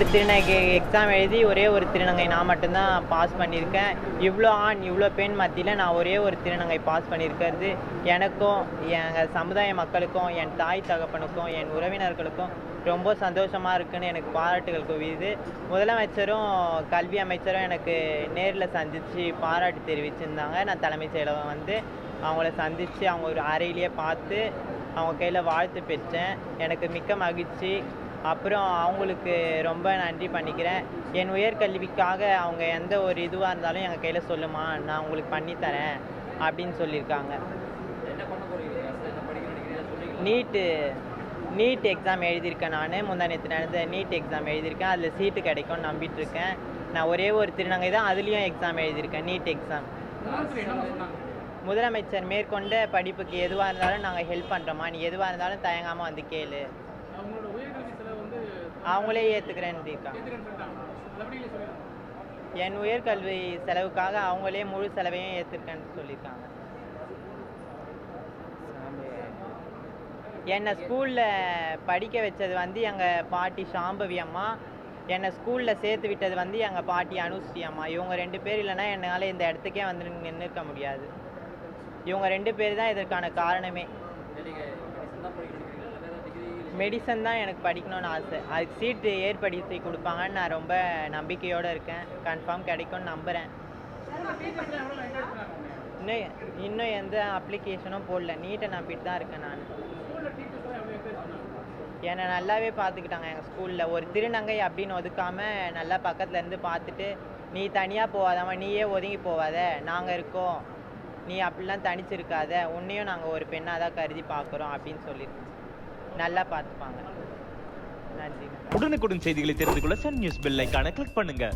மூன்று திருநங்கை எக்ஸாம் எழுதி ஒரே ஒரு திருநங்கை நான் மட்டும்தான் பாஸ் பண்ணியிருக்கேன். இவ்வளோ ஆண் இவ்வளோ பெண் மத்தியில் நான் ஒரே ஒரு திருநங்கை பாஸ் பண்ணியிருக்கிறது. எனக்கும் எங்கள் சமுதாய மக்களுக்கும் என் தாய் தகப்பனுக்கும் என் உறவினர்களுக்கும் ரொம்ப சந்தோஷமாக இருக்குன்னு எனக்கு பாராட்டுகள் குவியுது. முதலமைச்சரும் கல்வி அமைச்சரும் எனக்கு நேரில் சந்தித்து பாராட்டு தெரிவிச்சிருந்தாங்க. நான் தலைமைச் செயலகம் வந்து அவங்கள சந்தித்து அவங்க ஒரு அறையிலேயே பார்த்து அவங்க கையில் வாழ்த்து பெற்றேன். எனக்கு மிக்க மகிழ்ச்சி. அப்புறம் அவங்களுக்கு ரொம்ப நன்றி பண்ணிக்கிறேன். என் உயர்கல்விக்காக அவங்க எந்த ஒரு இதுவாக இருந்தாலும் எங்கள் கையில் சொல்லுமா நான் உங்களுக்கு பண்ணித்தரேன் அப்படின்னு சொல்லியிருக்காங்க. நீட்டு நீட் எக்ஸாம் எழுதியிருக்கேன் நான். முந்தா நேற்று நடந்த நீட் எக்ஸாம் எழுதியிருக்கேன். அதில் சீட்டு கிடைக்கும்னு நம்பிட்டு இருக்கேன் நான் ஒரே ஒரு திருநங்கை தான் அதுலேயும் எக்ஸாம் எழுதியிருக்கேன் நீட் எக்ஸாம் முதலமைச்சர் மேற்கொண்ட படிப்புக்கு எதுவாக இருந்தாலும் நாங்கள் ஹெல்ப் பண்ணுறோமா நீ எதுவாக இருந்தாலும் தயங்காமல் வந்து கேளு. அவங்களே ஏற்றுக்கிறேன்னு இருக்காங்க ஏத்துக்கிறேன்னு சொல்லிட்டாங்க என் உயர்கல்வி செலவுக்காக அவங்களே முழு செலவையும் ஏற்றுருக்கேன்னு சொல்லியிருக்காங்க. என்னை ஸ்கூலில் படிக்க வச்சது வந்து எங்கள் பாட்டி சாம்பவி அம்மா. என்னை ஸ்கூலில் சேர்த்து விட்டது வந்து எங்கள் பாட்டி அனுஸ்ரீ அம்மா. இவங்க ரெண்டு பேர் இல்லைன்னா என்னால் இந்த இடத்துக்கே வந்து நின்று இருக்க முடியாது. இவங்க ரெண்டு பேர் தான் இதற்கான காரணமே. மெடிசன் தான் எனக்கு படிக்கணும்னு ஆசை. அதுக்கு சீட்டு ஏற்படுத்தி கொடுப்பாங்கன்னு நான் ரொம்ப நம்பிக்கையோடு இருக்கேன். கன்ஃபார்ம் கிடைக்கும்னு நம்புகிறேன் இன்னும் இன்னும் எந்த அப்ளிகேஷனும் போடல. நீட்டை நம்பிட்டு தான் இருக்கேன் நான். என்னை நல்லாவே பார்த்துக்கிட்டாங்க எங்கள் ஸ்கூலில் ஒரு திருநங்கை அப்படின்னு ஒதுக்காமல் நல்லா பக்கத்துலேருந்து பார்த்துட்டு நீ தனியாக போகாதம்மா. நீயே ஒதுங்கி போகாத. நாங்கள் இருக்கோம். நீ அப்படிலாம் தனிச்சிருக்காத. உன்னையும் நாங்கள் ஒரு பெண்ணாக தான் கருதி பார்க்குறோம். அப்படின்னு சொல்லியிருக்கோம் நல்லா பார்த்துப்பாங்க. நன்றி உடனுக்குடன் செய்திகளை தெரிந்து கொள்ள Sun News bell icon click பண்ணுங்க.